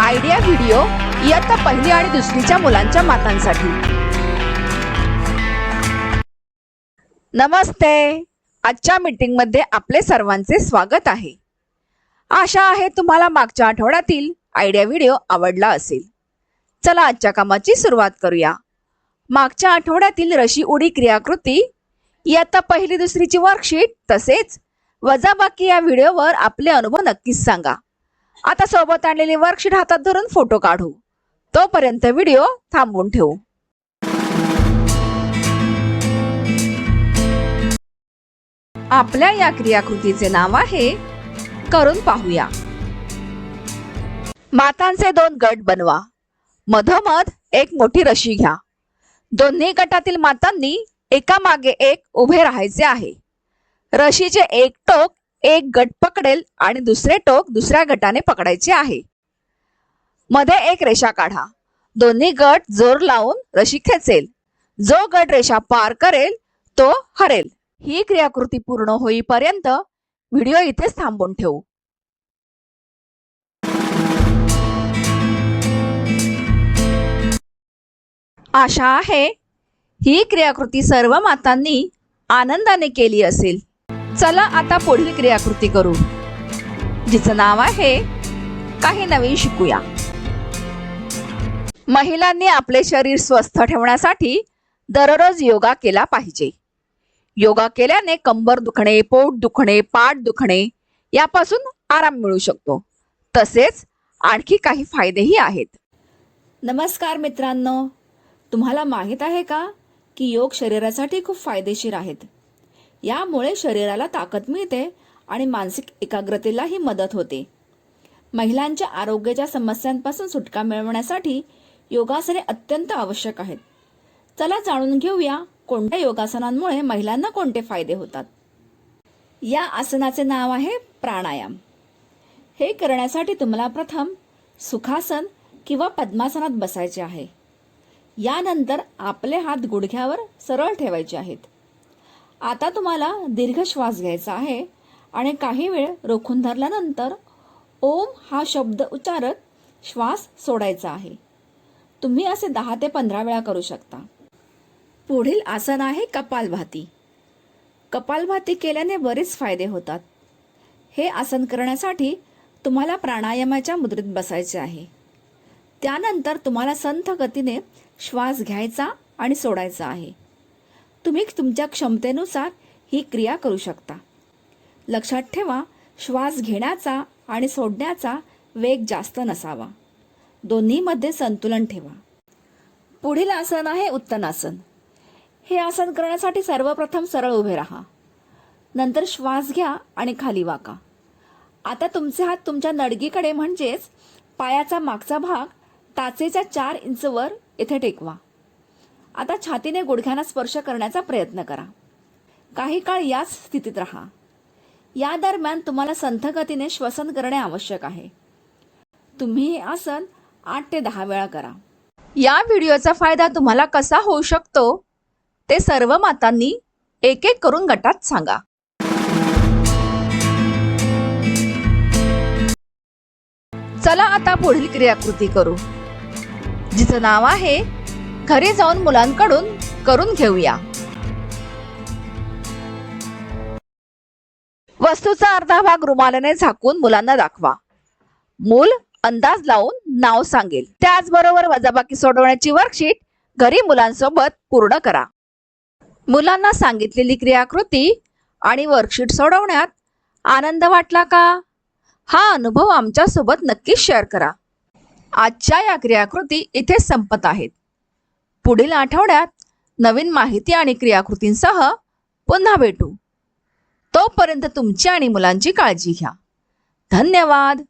Idea video इयत्ता पहिली आणि दुसरीच्या मुलांच्या मातांसाठी. नमस्ते. आजच्या मीटिंगमध्ये आपले सर्वांचे स्वागत आहे. आशा आहे तुम्हाला मागच्या आठवड्यातील आयडिया व्हिडिओ आवडला असेल. चला आजच्या कामाची सुरुवात करूया. मागच्या आठवड्यातील रशी उडी क्रियाकृती इयत्ता पहिली दुसरीची वर्कशीट तसेच वजाबाकी या व्हिडिओवर आपले अनुभव नक्कीच सांगा. आता सोबत आणलेली वर्कशीट हातात धरून फोटो काढू. तोपर्यंत व्हिडिओ थांबवून ठेवू. आपल्या या क्रियाकृतीचे नाव आहे करून पाहूया. मातांचे दोन गट बनवा. मधोमध एक मोठी रशी घ्या. दोन्ही गटातील मातांनी एका मागे एक उभे राहायचे आहे. रशीचे एक टोक एक गट पकडेल आणि दुसरे टोक दुसऱ्या गटाने पकडायचे आहे. मध्ये एक रेषा काढा. दोन्ही गट जोर लावून रशी खेचेल. जो गट रेषा पार करेल तो हरेल. ही क्रियाकृती पूर्ण होईपर्यंत व्हिडिओ इथेच थांबून ठेवू. आशा आहे ही क्रियाकृती सर्व मातांनी आनंदाने केली असेल. चला आता पुढील क्रियाकृती करू. जिचं नाव आहे काही नवीन शिकूया. महिलांनी आपले शरीर स्वस्थ ठेवण्यासाठी दररोज योगा केला पाहिजे. योगा केल्याने कंबर दुखणे पोट दुखणे पाठ दुखणे यापासून आराम मिळू शकतो. तसेच आणखी काही फायदेही आहेत. नमस्कार मित्रांनो. तुम्हाला माहीत आहे का की योग शरीरासाठी खूप फायदेशीर आहेत? यामुळे शरीराला ताकद मिळते आणि मानसिक एकाग्रतेलाही मदत होते. महिलांच्या आरोग्याच्या समस्यांपासून सुटका मिळवण्यासाठी योगासने अत्यंत आवश्यक आहेत. चला जाणून घेऊया कोणत्या योगासनांमुळे महिलांना कोणते फायदे होतात. या आसनाचे नाव आहे प्राणायाम. हे करण्यासाठी तुम्हाला प्रथम सुखासन किंवा पद्मासनात बसायचे आहे. यानंतर आपले हात गुडघ्यावर सरळ ठेवायचे आहेत. आता तुम्हाला दीर्घ श्वास घ्यायचा आहे आणि काही वेळ रोखून धरल्यानंतर ओम हा शब्द उच्चारत श्वास सोडायचा आहे. तुम्ही असे दहा ते पंधरा वेळा करू शकता. पुढील आसन आहे कपालभाती. कपालभाती केल्याने बरेच फायदे होतात. हे आसन करण्यासाठी तुम्हाला प्राणायामाच्या मुद्रेत बसायचे आहे. त्यानंतर तुम्हाला संथ गतीने श्वास घ्यायचा आणि सोडायचा आहे. तुम्ही तुमच्या क्षमतेनुसार ही क्रिया करू शकता. लक्षात ठेवा श्वास घेण्याचा आणि सोडण्याचा वेग जास्त नसावा. दोन्हीमध्ये संतुलन ठेवा. पुढील आसन आहे उत्तनासन हे आसन करण्यासाठी सर्वप्रथम सरळ उभे राहा. नंतर श्वास घ्या आणि खाली वाका. आता तुमचे हात तुमच्या नडगीकडे म्हणजेच पायाचा मागचा भाग टाचेच्या चार इंचवर इथे टेकवा. आता छातीने गुडघ्यांना स्पर्श करण्याचा प्रयत्न करा. काही काळ याच स्थितीत राहा. या दरम्यान तुम्हाला संथ गतीने श्वसन करणे आवश्यक आहे. तुम्ही हे आसन आठ ते दहा वेळा करा. या व्हिडिओचा फायदा तुम्हाला कसा होऊ शकतो ते सर्व मातांनी एक एक करून गटात सांगा. चला आता पुढील क्रियाकृती करू. जिचं नाव आहे घरी जाऊन मुलांकडून करून घेऊया. वस्तूचा अर्धा भाग रुमालाने झाकून मुलांना दाखवा. मूल अंदाज लावून नाव सांगेल. त्याचबरोबर वजाबाकी सोडवण्याची वर्कशीट घरी मुलांसोबत पूर्ण करा. मुलांना सांगितलेली क्रियाकृती आणि वर्कशीट सोडवण्यात आनंद वाटला का? हा अनुभव आमच्यासोबत नक्कीच शेअर करा. आजच्या या क्रियाकृती इथे संपत आहेत. पुढील आठवड्यात नवीन माहिती आणि क्रियाकृतींसह पुन्हा भेटू. तोपर्यंत तुमची आणि मुलांची काळजी घ्या. धन्यवाद.